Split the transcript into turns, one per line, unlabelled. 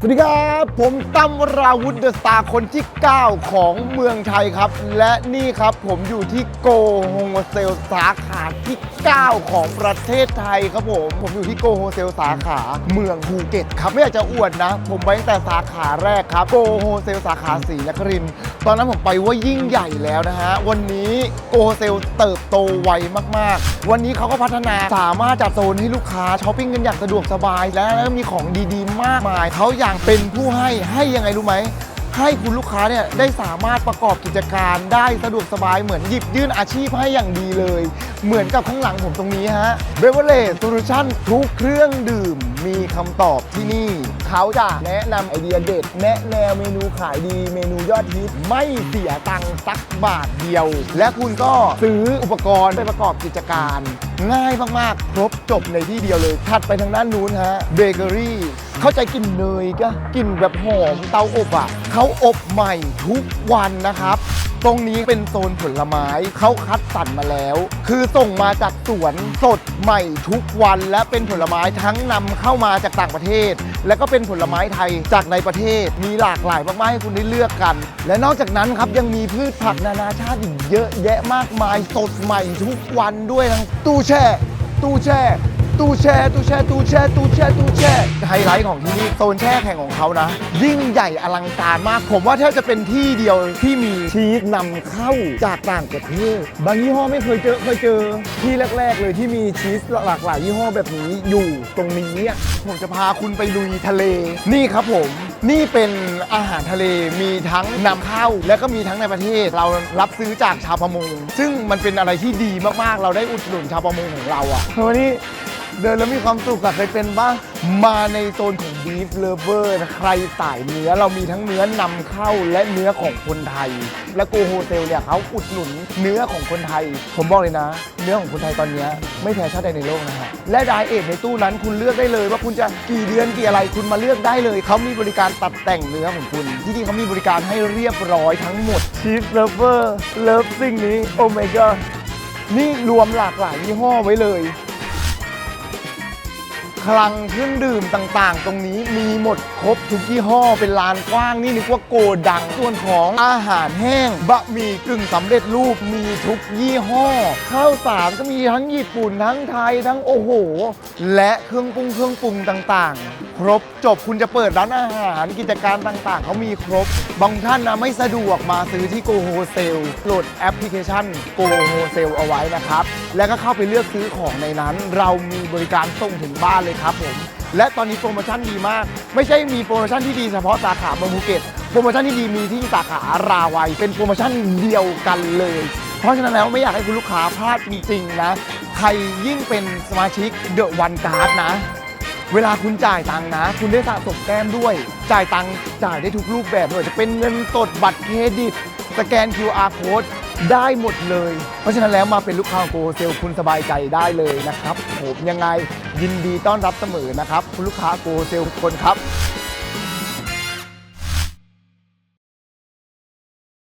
สวัสดีครับ ผมตั้มวราวุธเดอะสตาร์คนที่ 9 ของเมืองไทยครับ และนี่ครับผมอยู่ที่โกโฮเซลสาขาที่ 9 ของประเทศไทยครับผม ผมอยู่ที่โกโฮเซลสาขาเมืองภูเก็ตครับ ไม่อยากจะอวดนะ ผมไปตั้งแต่สาขาแรกครับโกโฮเซลสาขาสีนครินตอนนั้นผมไปว่ายิ่งใหญ่แล้วนะฮะ วันนี้โกโฮเซลเติบโตไวมากๆ วันนี้เขาก็พัฒนาสามารถจัดโซนให้ลูกค้าช้อปปิ้งกันอย่างสะดวกสบายและมีของดีๆ มากมายเขาอย่างเป็นผู้ให้ให้ยังไงรู้ไหม ให้คุณลูกค้าเนี่ยได้สามารถประกอบกิจการได้สะดวกสบายเหมือนหยิบยื่นอาชีพให้อย่างดีเลย เหมือนกับข้างหลังผมตรงนี้ฮะเบเวอร์เลสโซลูชั่นทุกเครื่องดื่มมีคำตอบที่นี่ เขาจะแนะนำไอเดียเด็ด แนะแนวเมนูขายดีเมนูยอดฮิตไม่เสียตังค์สักบาทเดียว และคุณก็ซื้ออุปกรณ์ไปประกอบกิจการ ง่ายมากๆ ครบจบในที่เดียวเลย ถัดไปทางด้านนู้นฮะเบเกอรี่ เข้าใจกลิ่นเนยก็กลิ่นแบบหอมเตาอบอะเขาอบใหม่ทุกวันนะครับ ตรงนี้เป็นโซนผลไม้เขาคัดสรรมาแล้ว คือส่งมาจากสวนสดใหม่ทุกวันและเป็นผลไม้ทั้งนำเข้ามาจากต่างประเทศ และก็เป็นผลไม้ไทยจากในประเทศ มีหลากหลายมากๆให้คุณได้เลือกกัน และนอกจากนั้นครับยังมีพืชผักนานาชาติอีกเยอะแยะมากมายสดใหม่ทุกวันด้วยทั้งตู้แช่ ตู้แช่ ตู้แช่ตู้แช่ตู้แช่ตู้แช่ตู้แช่ไฮไลท์ของที่นี่โซนแช่แข่งของเขานะ ยิ่งใหญ่อลังการมาก ผมว่าแทบจะเป็นที่เดียวที่มีชีสนำเข้าจากต่างประเทศบางยี่ห้อไม่เคยเจอเคยเจอที่แรก ๆ เลยที่มีชีสหลากหลายยี่ห้อแบบนี้อยู่ตรงนี้อะผมจะพาคุณไปลุยทะเล นี่ครับผม นี่เป็นอาหารทะเลมีทั้งนำเข้า และก็มีทั้งในประเทศ เรารับซื้อจากชาวประมงซึ่งมันเป็นอะไรที่ดีมากๆ เราได้อุดหนุนชาวประมงของเราอะวันนี้ เดินแล้วมีความสุขอะเคยเป็นบ้างมาในโซนของ Beef Lover นะใครสายเนื้อเรามีทั้งเนื้อนำเข้าและเนื้อของคนไทย และโกโฮเซลเนี่ยเขาอุดหนุนเนื้อของคนไทย ผมบอกเลยนะ เนื้อของคนไทยตอนนี้ไม่แพ้ชาติใดในโลกนะฮะและไดเอทในตู้นั้นคุณเลือกได้เลย ว่าคุณจะกี่เดือนกี่อะไรคุณมาเลือกได้เลยเขามีบริการตัดแต่งเนื้อของคุณ ที่นี่เขามีบริการให้เรียบร้อยทั้งหมด Cheese Lover เลิฟสิ่งนี้โอ้ my god นี่รวมหลากหลายยี่ห้อไว้เลย คลังเครื่องดื่มต่างๆ ตรงนี้มีหมดครบทุกยี่ห้อเป็นลานกว้างนี่นึกว่าโกดังส่วนของอาหารแห้ง บะหมี่กึ่งสำเร็จรูปมีทุกยี่ห้อ ข้าวสารก็มีทั้งญี่ปุ่นทั้งไทยทั้งโอ้โห และเครื่องปรุงเครื่องปรุงต่างๆ ครบจบคุณจะเปิดร้านอาหารกิจการต่างๆ เขามีครบบางท่านนะไม่สะดวกมาซื้อที่โกโฮเซลโหลดแอปพลิเคชันโกโฮเซลเอาไว้นะครับ แล้วก็เข้าไปเลือกซื้อของในนั้น เรามีบริการส่งถึงบ้านเลยครับผมและตอนนี้โปรโมชั่นดีมาก ไม่ใช่มีโปรโมชั่นที่ดีเฉพาะสาขาเมืองภูเก็ตโปรโมชั่นที่ดีมีที่สาขาราวัยเป็นโปรโมชั่นเดียวกันเลย เพราะฉะนั้นแล้วไม่อยากให้คุณลูกค้าพลาดจริงๆนะ ใครยิ่งเป็นสมาชิกเดอะวันการ์ดนะ เวลาคุณจ่ายตังค์นะ คุณได้สะสมแต้มด้วย จ่ายตังค์จ่ายได้ทุกรูปแบบเลยจะเป็นเงินสดบัตรเครดิต สแกน QR code ได้หมดเลย เพราะฉะนั้นแล้วมาเป็นลูกค้าของโกเซลคุณสบายใจได้เลยนะครับผมยังไงยินดีต้อนรับเสมอนะครับ คุณลูกค้าโกเซลทุกคนครับ